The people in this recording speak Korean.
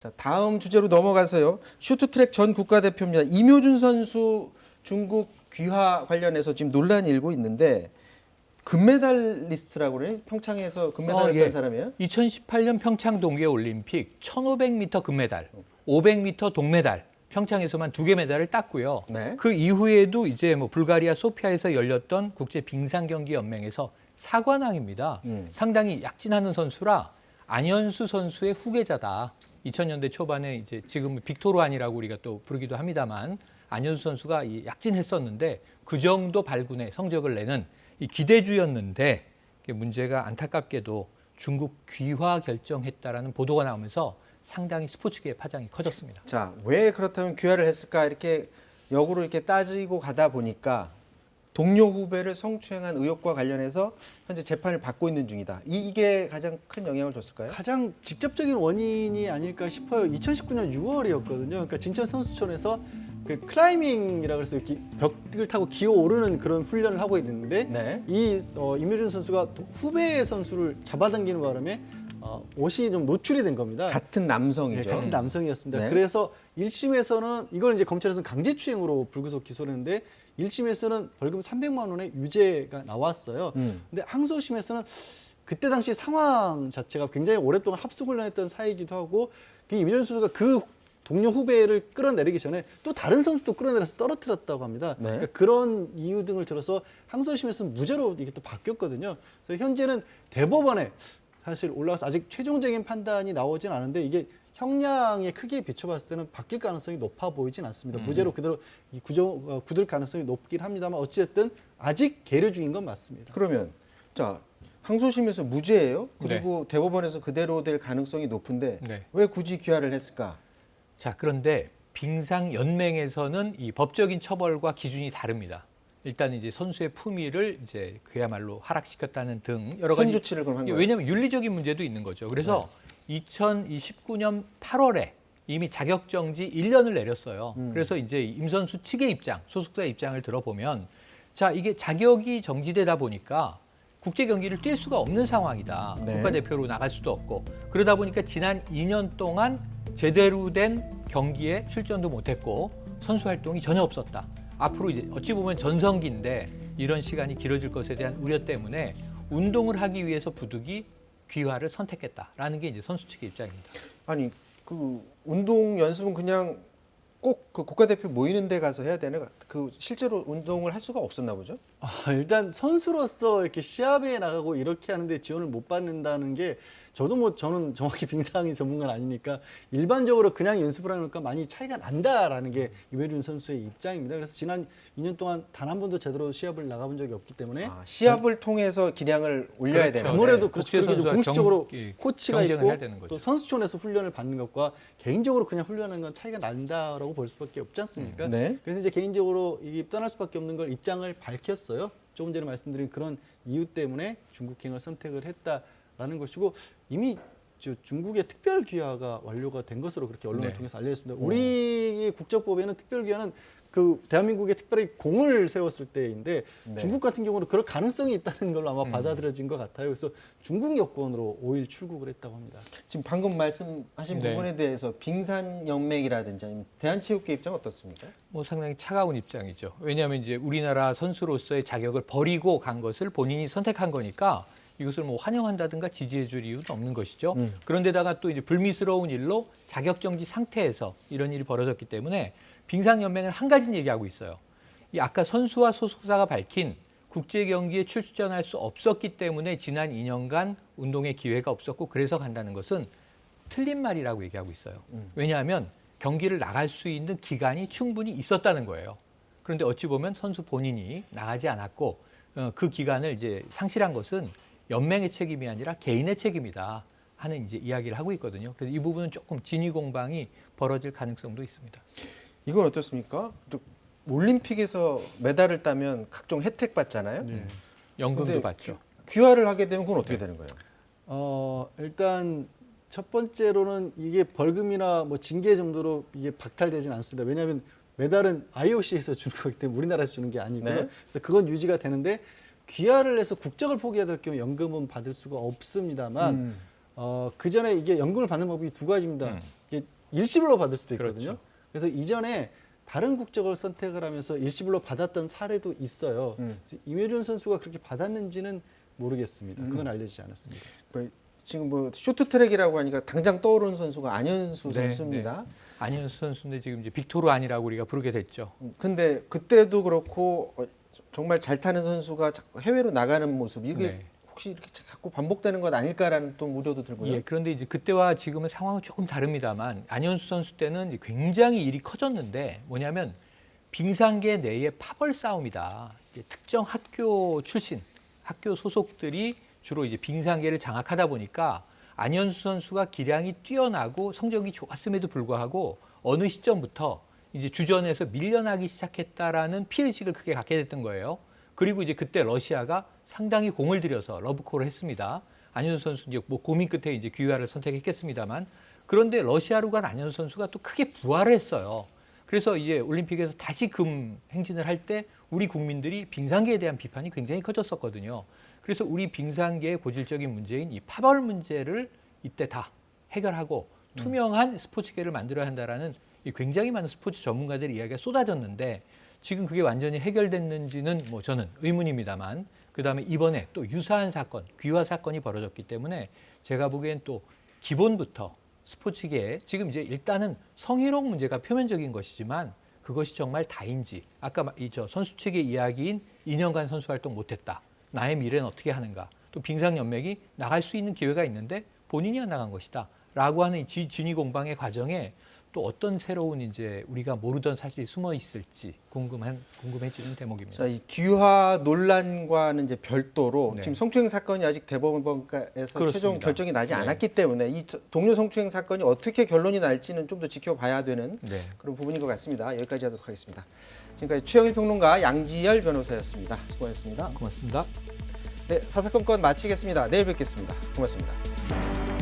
자, 다음 주제로 넘어가서요. 쇼트트랙 전 국가대표입니다. 이묘준 선수 중국 귀화 관련해서 지금 논란이 일고 있는데 금메달리스트라고 그래요? 평창에서 금메달을 어, 딴 예. 사람이에요? 2018년 평창 동계 올림픽 1500m 금메달, 500m 동메달, 평창에서만 두 개 메달을 땄고요. 네. 그 이후에도 이제 뭐 불가리아 소피아에서 열렸던 국제 빙상 경기 연맹에서 사관왕입니다. 음. 상당히 약진하는 선수라 안현수 선수의 후계자다. 2000년대 초반에 이제 지금 빅토르안이라고 우리가 또 부르기도 합니다만 안현수 선수가 이 약진했었는데 그 정도 발군의 성적을 내는 이 기대주였는데 문제가 안타깝게도 중국 귀화 결정했다라는 보도가 나오면서 상당히 스포츠계의 파장이 커졌습니다. 자, 왜 그렇다면 귀화를 했을까? 이렇게 역으로 이렇게 따지고 가다 보니까 동료 후배를 성추행한 의혹과 관련해서 현재 재판을 받고 있는 중이다. 이- 이게 가장 큰 영향을 줬을까요? 가장 직접적인 원인이 아닐까 싶어요. 2019년 6월이었거든요. 그러니까 진천 선수촌에서 그 클라이밍이라 그래서 이렇게 벽을 타고 기어 오르는 그런 훈련을 하고 있는데 네. 이 어, 임효준 선수가 도- 후배 선수를 잡아당기는 바람에 어, 옷이 좀 노출이 된 겁니다. 같은 네, 남성이죠. 같은 남성이었습니다. 네. 그래서 1심에서는 이걸 이제 검찰에서는 강제추행으로 불구속 기소를 했는데 1심에서는 벌금 300만 원의 유죄가 나왔어요. 음. 근데 항소심에서는 그때 당시 상황 자체가 굉장히 오랫동안 합숙훈련했던 사이기도 하고 그 이민현 선수가 그 동료 후배를 끌어내리기 전에 또 다른 선수도 끌어내려서 떨어뜨렸다고 합니다. 네. 그러니까 그런 이유 등을 들어서 항소심에서는 무죄로 이게 또 바뀌었거든요. 그래서 현재는 대법원에 사실 올라가서 아직 최종적인 판단이 나오진 않은데 이게 형량의 크기에 비춰봤을 때는 바뀔 가능성이 높아 보이진 않습니다. 무죄로 그대로 이 구조, 어, 굳을 가능성이 높긴 합니다만 어찌됐든 아직 계류 중인 건 맞습니다. 그러면 자 항소심에서 무죄예요. 그리고 네. 대법원에서 그대로 될 가능성이 높은데 네. 왜 굳이 귀화를 했을까? 자, 그런데 빙상 연맹에서는 이 법적인 처벌과 기준이 다릅니다. 일단 이제 선수의 품위를 이제 그야말로 하락시켰다는 등 여러 가지 선조치를 그럼 한 이게 거예요. 왜냐하면 윤리적인 문제도 있는 거죠. 그래서 2019년 8월에 이미 자격 정지 1년을 내렸어요. 음. 그래서 이제 임 선수 측의 입장, 소속사 입장을 들어보면 자 이게 자격이 정지되다 보니까 국제 경기를 뛸 수가 없는 상황이다. 네. 국가대표로 나갈 수도 없고 그러다 보니까 지난 2년 동안 제대로 된 경기에 출전도 못했고 선수 활동이 전혀 없었다. 앞으로 이제 어찌 보면 전성기인데 이런 시간이 길어질 것에 대한 우려 때문에 운동을 하기 위해서 부득이 귀화를 선택했다라는 게 이제 선수 측의 입장입니다. 아니 그 운동 연습은 그냥 꼭 그 국가대표 모이는 데 가서 해야 되는 그 실제로 운동을 할 수가 없었나 보죠? 아, 일단 선수로서 이렇게 시합에 나가고 이렇게 하는데 지원을 못 받는다는 게 저도 뭐 저는 정확히 빙상이 전문가는 아니니까 일반적으로 그냥 연습을 하는 것과 많이 차이가 난다라는 게 이회준 선수의 입장입니다. 그래서 지난 2년 동안 단 한 번도 제대로 시합을 나가본 적이 없기 때문에 아, 시합을 통해서 기량을 올려야 그렇죠. 되는 아무래도 네. 그렇죠. 그렇게 공식적으로 경- 예, 코치가 있고. 또 선수촌에서 훈련을 받는 것과 개인적으로 그냥 훈련하는 건 차이가 난다라고 볼 수밖에 없지 않습니까? 네. 그래서 이제 개인적으로 이게 떠날 수밖에 없는 걸 입장을 밝혔어요. 조금 전에 말씀드린 그런 이유 때문에 중국행을 선택을 했다 라는 것이고 이미 저 중국의 특별 귀화가 완료가 된 것으로 그렇게 언론을 네. 통해서 알려졌습니다. 우리의 국적법에는 특별 귀화는 그 대한민국에 특별히 공을 세웠을 때인데 네. 중국 같은 경우는 그럴 가능성이 있다는 걸로 아마 받아들여진 것 같아요. 그래서 중국 여권으로 5일 출국을 했다고 합니다. 지금 방금 말씀하신 네. 부분에 대해서 빙산 연맹이라든지 아니면 대한체육회 입장 어떻습니까? 뭐 상당히 차가운 입장이죠. 왜냐하면 이제 우리나라 선수로서의 자격을 버리고 간 것을 본인이 선택한 거니까 이것을 뭐 환영한다든가 지지해줄 이유는 없는 것이죠. 음. 그런데다가 또 이제 불미스러운 일로 자격 정지 상태에서 이런 일이 벌어졌기 때문에 빙상 연맹은 한 가지 얘기하고 있어요. 이 아까 선수와 소속사가 밝힌 국제 경기에 출전할 수 없었기 때문에 지난 2년간 운동의 기회가 없었고 그래서 간다는 것은 틀린 말이라고 얘기하고 있어요. 음. 왜냐하면 경기를 나갈 수 있는 기간이 충분히 있었다는 거예요. 그런데 어찌 보면 선수 본인이 나가지 않았고 어, 그 기간을 이제 상실한 것은 연맹의 책임이 아니라 개인의 책임이다 하는 이제 이야기를 하고 있거든요. 그래서 이 부분은 조금 진위 공방이 벌어질 가능성도 있습니다. 이건 어떻습니까? 또 올림픽에서 메달을 따면 각종 혜택 받잖아요. 연금도 근데 받죠. 귀화를 하게 되면 그건 어떻게 되는 거예요? 어, 일단 첫 번째로는 이게 벌금이나 뭐 징계 정도로 이게 박탈되진 않습니다. 왜냐하면 메달은 IOC에서 주는 거기 때문에 우리나라에서 주는 게 아니고요. 네. 그래서 그건 유지가 되는데 귀화를 해서 국적을 포기해야 될 경우 연금은 받을 수가 없습니다만 음. 어, 그 전에 이게 연금을 받는 방법이 두 가지입니다. 음. 이게 일시불로 받을 수도 있거든요. 그렇죠. 그래서 이전에 다른 국적을 선택을 하면서 일시불로 받았던 사례도 있어요. 음. 임효준 선수가 그렇게 받았는지는 모르겠습니다. 그건 알려지지 않았습니다. 뭐 지금 뭐 쇼트트랙이라고 하니까 당장 떠오르는 선수가 안현수 네, 선수입니다. 안현수 선수인데 지금 이제 빅토르 안이라고 우리가 부르게 됐죠. 음, 근데 그때도 그렇고 어, 정말 잘 타는 선수가 자꾸 해외로 나가는 모습 이게 네. 혹시 이렇게 자꾸 반복되는 것 아닐까라는 또 우려도 들고요. 예, 그런데 이제 그때와 지금은 상황은 조금 다릅니다만 안현수 선수 때는 굉장히 일이 커졌는데 뭐냐면 빙상계 내의 파벌 싸움이다. 특정 학교 출신, 학교 소속들이 주로 이제 빙상계를 장악하다 보니까 안현수 선수가 기량이 뛰어나고 성적이 좋았음에도 불구하고 어느 시점부터 이제 주전에서 밀려나기 시작했다라는 피해의식을 크게 갖게 됐던 거예요. 그리고 이제 그때 러시아가 상당히 공을 들여서 러브콜을 했습니다. 안현수 선수 이제 뭐 고민 끝에 이제 귀화를 선택했겠습니다만 그런데 러시아로 간 안현수 선수가 또 크게 부활을 했어요. 그래서 이제 올림픽에서 다시 금 행진을 할 때 우리 국민들이 빙상계에 대한 비판이 굉장히 커졌었거든요. 그래서 우리 빙상계의 고질적인 문제인 이 파벌 문제를 이때 다 해결하고 투명한 스포츠계를 만들어야 한다라는 이 굉장히 많은 스포츠 전문가들의 이야기가 쏟아졌는데 지금 그게 완전히 해결됐는지는 뭐 저는 의문입니다만 그다음에 이번에 또 유사한 사건 귀화 사건이 벌어졌기 때문에 제가 보기엔 또 기본부터 스포츠계에 지금 이제 일단은 성희롱 문제가 표면적인 것이지만 그것이 정말 다인지 아까 이 저 선수 측의 이야기인 2년간 선수 활동 못했다. 나의 미래는 어떻게 하는가. 또 빙상 연맹이 나갈 수 있는 기회가 있는데 본인이 안 나간 것이다 라고 하는 진위 공방의 과정에 또 어떤 새로운 이제 우리가 모르던 사실이 숨어 있을지 궁금한 궁금해지는 대목입니다. 자, 이 귀화 논란과는 이제 별도로 네. 지금 성추행 사건이 아직 그렇습니다. 최종 결정이 나지 네. 않았기 때문에 이 동료 성추행 사건이 어떻게 결론이 날지는 좀 더 지켜봐야 되는 네. 그런 부분인 것 같습니다. 여기까지 하도록 하겠습니다. 지금까지 최영일 평론가 양지열 변호사였습니다. 수고하셨습니다. 고맙습니다. 네, 사사건건 마치겠습니다. 내일 뵙겠습니다. 고맙습니다.